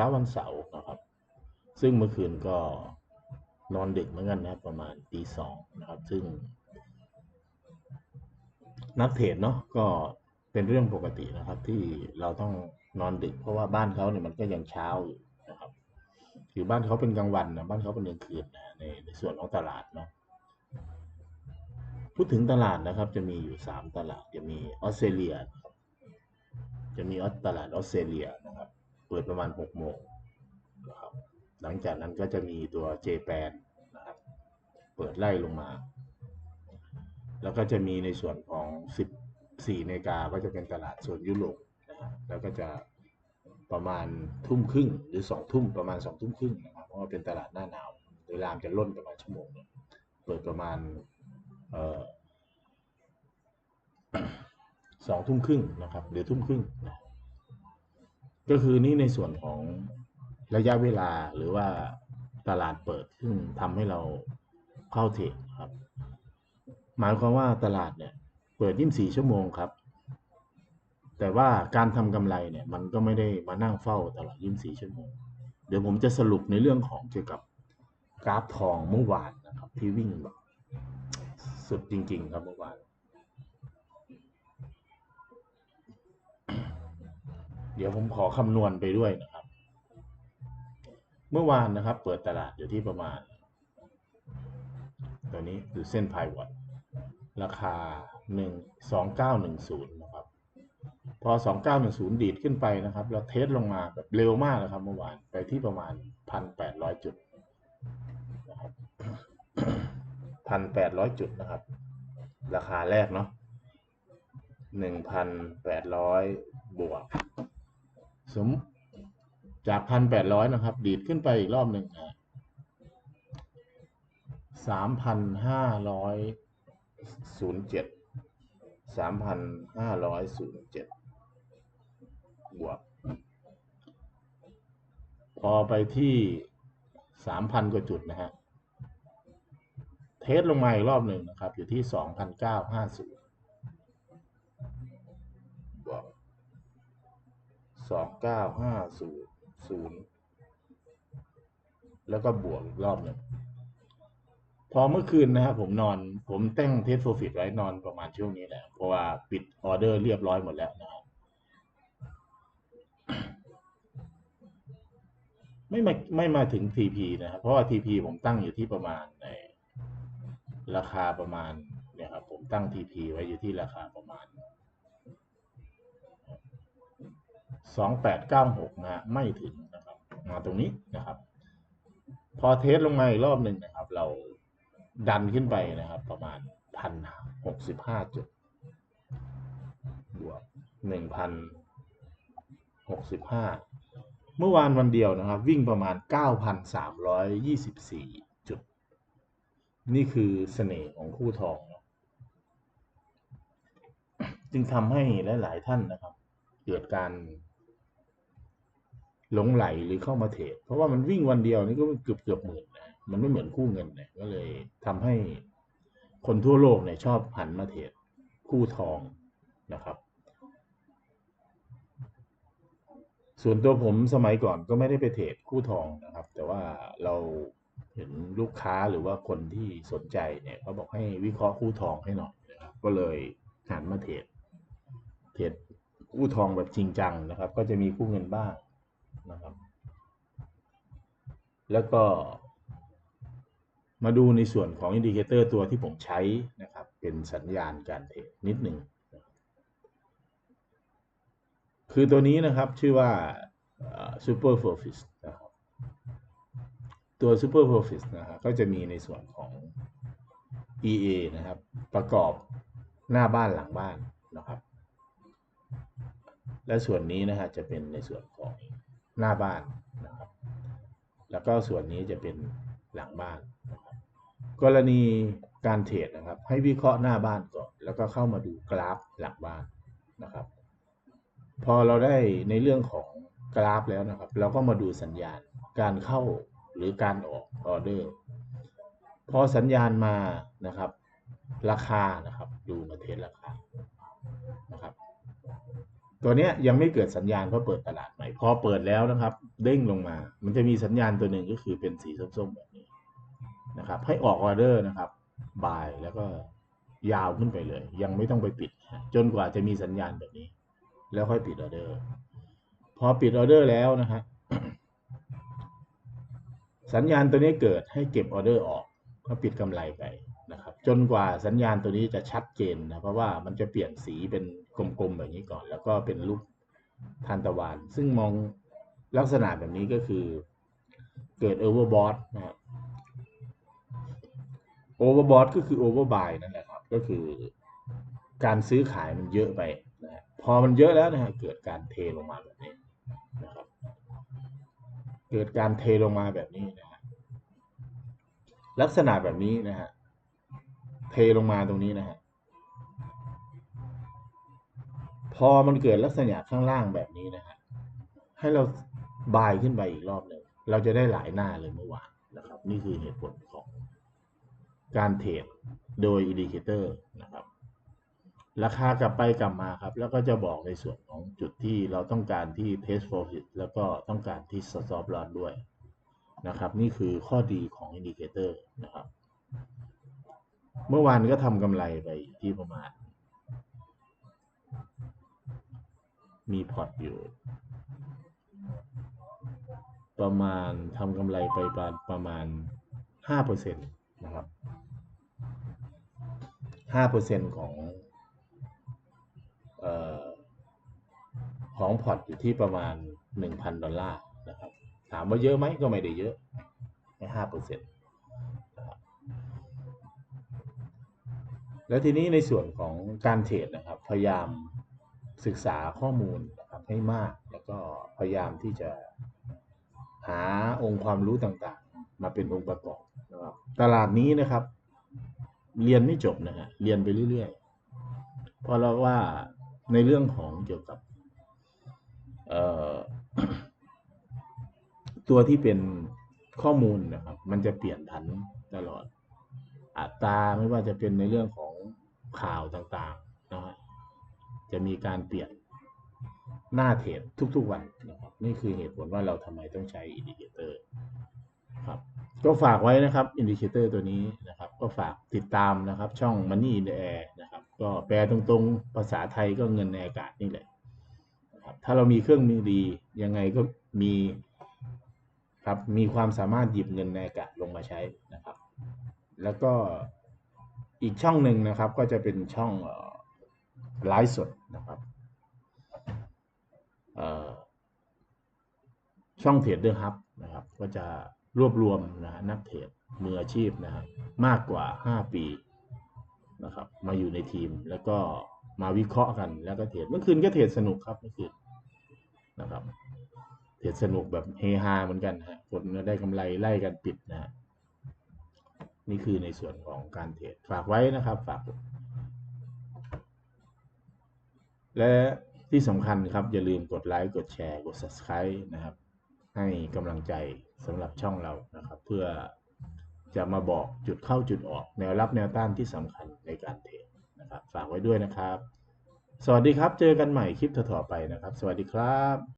ช้าวันเสาร์นะครับ ซึ่งเมื่อคืนก็นอนดึกเหมือนกันนะครับประมาณตีสองนะครับ ซึ่ง นักเทรดเนาะก็เป็นเรื่องปกตินะครับ ที่เราต้องนอนดึก เพราะว่าบ้านเขาเนี่ยมันก็ยังเช้าอยู่นะครับคือบ้านเขาเป็นกลางวันนะบ้านเขาเป็นกลางคืนนะในในส่วนของตลาดเนาะพูดถึงตลาดนะครับ จะมีอยู่สามตลาดจะมีออสเตรเลียนจะมีออสตลาดออสเตรเลียนะครับ เปิดประมาณหกโมงนะครับหลังจากนั้นก็จะมีตัวเจแปนนะครับเปิดไล่ลงมา แล้วก็จะมีในส่วนของ14นาฬิกาก็จะเป็นตลาดโซนยุโรปนะครับแล้วก็จะประมาณทุ่มครึ่งหรือสองทุ่มประมาณสองทุ่มครึ่งนะครับเพราะว่าเป็นตลาดหน้าหนาวเวลามจะล่นประมาณชั่วโมงเปิดประมาณเออสองทุ่มครึ่งนะครับหรือทุ่มครึ่งนะ ก็คือนี่ในส่วนของระยะเวลาหรือว่าตลาดเปิดซึ่งทำให้เราเข้าเทรดครับ หมายความว่าตลาดเนี่ย เปิด 24 ชั่วโมงครับ แต่ว่าการทำกำไรเนี่ย มันก็ไม่ได้มานั่งเฝ้าตลอด 24 ชั่วโมง เดี๋ยวผมจะสรุปในเรื่องของเกี่ยวกับกราฟทองเมื่อวานนะครับที่วิ่งแบบสุดจริง ๆ ครับเมื่อวาน เดี๋ยวผมขอคำนวณไปด้วยนะครับ เมื่อวานนะครับ เปิดตลาดอยู่ที่ประมาณ ตัวนี้คือเส้นพายวอตราคาหนึ่งสองเก้าหนึ่งศูนย์นะครับ พอสองเก้าหนึ่งศูนย์ดีดขึ้นไปนะครับแล้วเทสลงมาแบบเร็วมากนะครับ เมื่อวานไปที่ประมาณพันแปดร้อยจุดนะครับพันแปดร้อยจุดนะครับ ราคาแรกเนาะหนึ่งพันแปดร้อยบวก สมจากพันแปดร้อยนะครับ ดีดขึ้นไปอีกรอบหนึ่งนะสามพันห้าร้อยศูนย์เจ็ดสามพันห้าร้อยศูนย์เจ็ดบวก พอไปที่สามพันกว่าจุดนะฮะ เทสลงมาอีกรอบหนึ่งนะครับ อยู่ที่สองพันเก้าห้าสิบบ สองเก้าห้าศูนย์ศูนย์แล้วก็บวกอีกรอบหนึ่งพอเมื่อคืนนะครับผมนอน ผมแต่งเทสโฟฟิตไว้นอนประมาณช่วงนี้แหละเพราะว่าปิดออเดอร์เรียบร้อยหมดแล้วนะครับไม่มาไม่มาถึง TP นะครับเพราะว่า TP ผมตั้งอยู่ที่ประมาณในราคาประมาณเนี่ยครับผมตั้ง TP ไว้อยู่ที่ราคาประมาณ สองแปดเก้าหกนะฮะไม่ถึงนะครับมาตรงนี้นะครับ พอเทสลงมาอีกรอบหนึ่งนะครับ เราดันขึ้นไปนะครับ ประมาณพันหกสิบห้าจุด บวกหนึ่งพันหกสิบห้าเมื่อวานวันเดียวนะครับ วิ่งประมาณเก้าพันสามร้อยยี่สิบสี่จุด นี่คือเสน่ห์ของคู่ทองจึงทำให้หลาย ๆ ท่านนะครับ เกิดการ หลงไหลหรือเข้ามาเทรดเพราะว่ามันวิ่งวันเดียวนี่ก็เกือบเกือบหมื่นนะมันไม่เหมือนคู่เงินเนี่ยก็เลยทำให้คนทั่วโลกเนี่ยชอบหันมาเทรดคู่ทองนะครับ ส่วนตัวผมสมัยก่อนก็ไม่ได้ไปเทรดคู่ทองนะครับ แต่ว่าเราเห็นลูกค้าหรือว่าคนที่สนใจเนี่ยเขาบอกให้วิเคราะห์คู่ทองให้หน่อยนะครับก็เลยหันมาเทรดเทรดคู่ทองแบบจริงจังนะครับ ก็จะมีคู่เงินบ้าง นะครับ แล้วก็มาดูในส่วนของอินดิเคเตอร์ตัวที่ผมใช้นะครับ เป็นสัญญาณการเทรดนิดหนึ่งคือตัวนี้นะครับชื่อว่า Super Profit นะครับตัว Super Profit นะครับก็จะมีในส่วนของ EA นะครับ ประกอบหน้าบ้านหลังบ้านนะครับ และส่วนนี้นะฮะจะเป็นในส่วนของ หน้าบ้านนะครับ แล้วก็ส่วนนี้จะเป็นหลังบ้านนะครับกรณีการเทรดนะครับ ให้วิเคราะห์หน้าบ้านก่อนแล้วก็เข้ามาดูกราฟหลังบ้านนะครับ พอเราได้ในเรื่องของกราฟแล้วนะครับ เราก็มาดูสัญญาณการเข้าหรือการออกออเดอร์พอสัญญาณมานะครับ ราคานะครับ ดูมาเทสราคานะครับ ตัวนี้ยังไม่เกิดสัญญาณเพราะเปิดตลาด พอเปิดแล้วนะครับ เด้งลงมา มันจะมีสัญญาณตัวหนึ่งก็คือเป็นสีส้มๆแบบนี้นะครับ ให้ออกออเดอร์นะครับบายแล้วก็ยาวขึ้นไปเลย ยังไม่ต้องไปปิด จนกว่าจะมีสัญญาณแบบนี้ แล้วค่อยปิดออเดอร์ พอปิดออเดอร์แล้วนะฮะสัญญาณตัวนี้เกิดให้เก็บออเดอร์ออกก็ปิดกำไรไปนะครับ จนกว่าสัญญาณตัวนี้จะชัดเจนนะเพราะว่ามันจะเปลี่ยนสีเป็นกลมๆแบบนี้ก่อน แล้วก็เป็นรูป ทานตะวัน ซึ่งมองลักษณะแบบนี้ก็คือเกิดโอเวอร์บอทนะครับโอเวอร์บอทก็คือโอเวอร์บายนั่นแหละครับ ก็คือการซื้อขายมันเยอะไปนะฮะพอมันเยอะแล้วนะฮะเกิดการเทลงมาแบบนี้นะครับ เกิดการเทลงมาแบบนี้นะฮะลักษณะแบบนี้นะฮะเทลงมาตรงนี้นะฮะ พอมันเกิดลักษณะข้างล่างแบบนี้นะฮะให้เราบายขึ้นไปอีกรอบหนึ่งเราจะได้หลายหน้าเลยเมื่อวานนะครับ นี่คือเหตุผลของการเทรดโดยอินดิเคเตอร์นะครับ ราคากลับไปกลับมาครับ แล้วก็จะบอกในส่วนของจุดที่เราต้องการที่ test profit แล้วก็ต้องการที่ stop loss ด้วยนะครับ นี่คือข้อดีของอินดิเคเตอร์นะครับ เมื่อวานก็ทำกำไรไปที่ประมาณ มีพอร์ตอยู่ ประมาณทำกำไรไปประประมาณห้าเปอร์เซ็นต์นะครับห้าเปอร์เซ็นต์ของออของพอร์ตอยู่ที่ประมาณหนึ่งพันดอลลาร์นะครับ ถามว่าเยอะไหมก็ไม่ได้เยอะแค่ห้าเปอร์เซ็นต์แล้วทีนี้ในส่วนของการเทรดนะครับ พยายาม ศึกษาข้อมูลนะครับให้มากแล้วก็พยายามที่จะหาองค์ความรู้ต่างๆ มาเป็นองค์ประกอบนะครับตลาดนี้นะครับ เรียนไม่จบนะฮะเรียนไปเรื่อยๆเพราะเราว่าในเรื่องของเกี่ยวกับตัวที่เป็นข้อมูลนะครับ มันจะเปลี่ยนผันตลอดอัตราไม่ว่าจะเป็นในเรื่องของข่าวต่างๆ จะมีการเปลี่ยนหน้าเทรดทุกๆวันนะครับนี่คือเหตุผลว่าเราทำไมต้องใช้อินดิเคเตอร์ครับก็ฝากไว้นะครับอินดิเคเตอร์ตัวนี้นะครับ ก็ฝากติดตามนะครับช่อง Money in the Air นะครับ ก็แปลตรงๆภาษาไทยก็เงินในอากาศนี่แหละนะครับถ้าเรามีเครื่องมือดียังไงก็มีครับมีความสามารถหยิบเงินในอากาศลงมาใช้นะครับ แล้วก็อีกช่องหนึ่งนะครับก็จะเป็นช่องเอ่อ ไลฟ์สดนะครับช่องเทรดเดอร์ฮับนะครับ ก็จะรวบรวมนะนักเทรดมืออาชีพนะฮะมากกว่า 5 ปีนะครับ มาอยู่ในทีมแล้วก็มาวิเคราะห์กันแล้วก็เทรดเมื่อคืนก็เทรดสนุกครับเมื่อคืนนะครับ เทรดสนุกแบบเฮฮาเหมือนกันฮะคนได้กำไรไล่กันปิดนะฮะนี่คือในส่วนของการเทรดฝากไว้นะครับ ฝาก และที่สำคัญครับ อย่าลืมกดไลค์กดแชร์กด subscribe นะครับ ให้กำลังใจสำหรับช่องเรานะครับ เพื่อจะมาบอกจุดเข้าจุดออก แนวรับแนวต้านที่สำคัญในการเทรดนะครับ ฝากไว้ด้วยนะครับ สวัสดีครับ เจอกันใหม่คลิปต่อๆไปนะครับ สวัสดีครับ